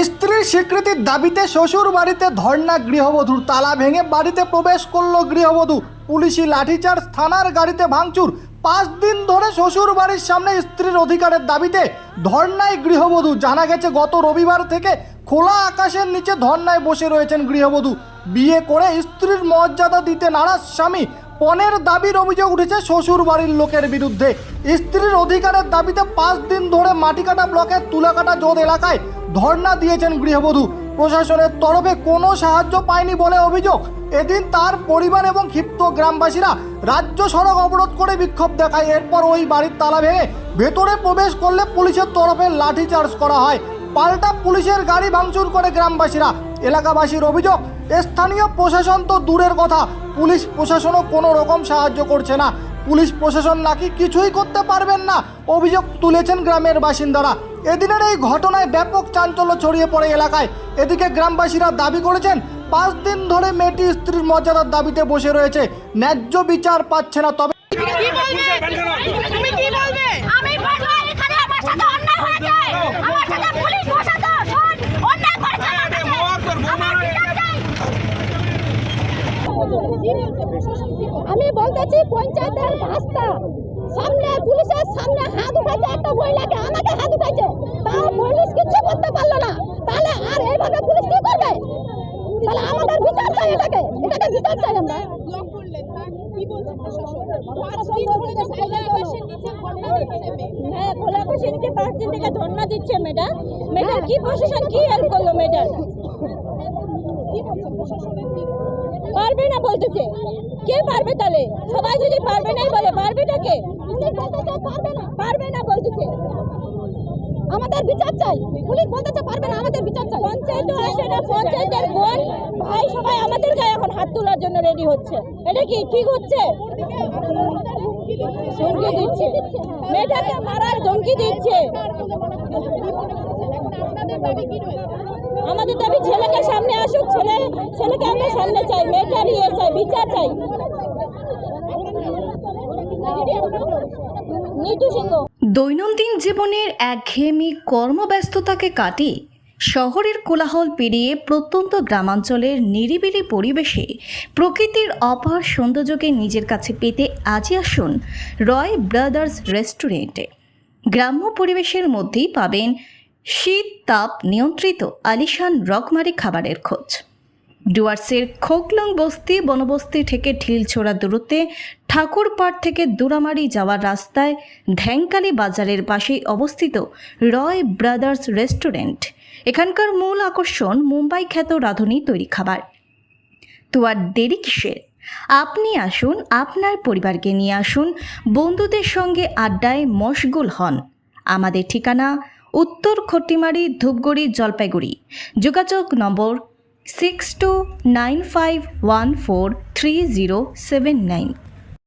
স্ত্রীর স্বীকৃতির দাবিতে শ্বশুর বাড়িতে ধর্ণা গৃহবধূর তালা ভেঙে বাড়িতে প্রবেশ করল গৃহবধূ। পুলিশি লাঠিচার্জ থানার গাড়িতে ভাঙচুর। পাঁচ দিন ধরে শ্বশুর বাড়ির সামনে স্ত্রীর অধিকারের দাবিতে ধর্নায় গৃহবধূ। জানা গেছে, গত রবিবার থেকে খোলা আকাশের নিচে ধর্নায় বসে রয়েছেন গৃহবধূ। বিয়ে করে স্ত্রীর মর্যাদা দিতে নারাজ স্বামী। পণের দাবির অভিযোগ উঠেছে শ্বশুর বাড়ির লোকের বিরুদ্ধে। স্ত্রীর অধিকারের দাবিতে পাঁচ দিন ধরে মাটিকাটা ব্লকের তুলাকাটা জোদ এলাকায় ধর্ণা দিয়েছেন গৃহবধূ। প্রশাসনের তরফে কোনো সাহায্য পায়নি বলে অভিযোগ। এদিন তার পরিবার এবং ক্ষিপ্ত গ্রামবাসীরা রাজ্য সড়ক অবরোধ করে বিক্ষোভ দেখায়। এরপর ওই বাড়ির তালা ভেঙে ভেতরে প্রবেশ করলে পুলিশের তরফে লাঠিচার্জ করা হয়। পাল্টা পুলিশের গাড়ি ভাঙচুর করে গ্রামবাসীরা। এলাকাবাসীর অভিযোগ, স্থানীয় প্রশাসন তো দূরের কথা। পুলিশ প্রশাসনও কোনো রকম সাহায্য করছে না। পুলিশ প্রশাসন নাকি কিছুই করতে পারবেন না, অভিযোগ তুলেছেন গ্রামের বাসিন্দারা। এদিনের এই ঘটনায় ব্যাপক চাঞ্চল্য ছড়িয়ে পড়ে এলাকায়। এদিকে গ্রামবাসীরা দাবি করেছেন, পাঁচ দিন ধরে মেয়েটি স্ত্রীর মর্যাদার দাবিতে বসে রয়েছে। ন্যায্য বিচার পাচ্ছে না, তবে কি বলবে তুমি কি বলবে আমি বলব এখানে আমার সাথে অন্যায় হয়েছে আমার সাথে পুলিশ প্রশাসন শোন, অন্যায় করেছে আমার সাথে। আমার বিচার চাই। বলতেছি পঞ্চায়েতের রাস্তা। সামনে পুলিশের সামনে হাত উঠাইছে একটা মহিলাকে আমাকে হাত উঠাইছে। তাও পুলিশ কিছু করতে পারল না। তাহলে আর এইভাবে পুলিশ কি করবে? তাহলে আমাদের বিচার চাই এটাকে। এটাকে বিচার চাই আমরা। হ্যাঁ কি প্রশাসন কি হেল্প করল ম্যাডাম কি প্রশাসনের পারবে না বলতেছে। কে পারবে তাহলে? সবাই যদি পারবে নাই বলে কে পারবে না পারবে না বলতেছে। আমাদের বিচার চাই। পুলিশ বলতেছে পারবে না, আমাদের বিচার চাই। পঞ্চায়েতও আসে না, পঞ্চায়েতের বোন, ভাই সবাই আমাদের গায়ে এখন হাত তোলার জন্য রেডি হচ্ছে। এটা কি ঠিক হচ্ছে? ধমকি দিচ্ছে। মেয়েটাকে মারার ধমকি দিচ্ছে। আপনাদের দাবি কি রয়েছে? আমাদের দাবি ছেলেকে সামনে আসুক, ছেলে, ছেলেকে আমরা সামনে চাই মেয়েটার ইয়ে চাই, বিচার চাই। দৈনন্দিন জীবনের একঘেয়েমি কর্মব্যস্ততাকে কাটিয়ে শহরের কোলাহল পেরিয়ে প্রত্যন্ত গ্রামাঞ্চলের নিরিবিলি পরিবেশে প্রকৃতির অপার সৌন্দর্যকে নিজের কাছে পেতে আজই আসুন রয় ব্রাদার্স রেস্টুরেন্টে। গ্রাম্য পরিবেশের মধ্যেই পাবেন শীত তাপ নিয়ন্ত্রিত আলিশান রকমারি খাবারের খোঁজ। ডুয়ার্সের খোকলং বস্তি, বনবস্তি থেকে ঢিল ঢিলছোড়া দূরত্বে ঠাকুরপাড় থেকে দুরামারি যাওয়ার রাস্তায় ধ্যাংকালি বাজারের পাশেই অবস্থিত রয় ব্রাদার্স রেস্টুরেন্ট। এখানকার মূল আকর্ষণ মুম্বাই খ্যাত রাঁধুনি তৈরি খাবার। তো আর দেরি কিসের? আপনি আসুন, আপনার পরিবারকে নিয়ে আসুন, বন্ধুদের সঙ্গে আড্ডায় মশগুল হন। আমাদের ঠিকানা উত্তর খটিমারি ধূপগুড়ি জলপাইগুড়ি। যোগাযোগ নম্বর six two nine five one four three zero seven nine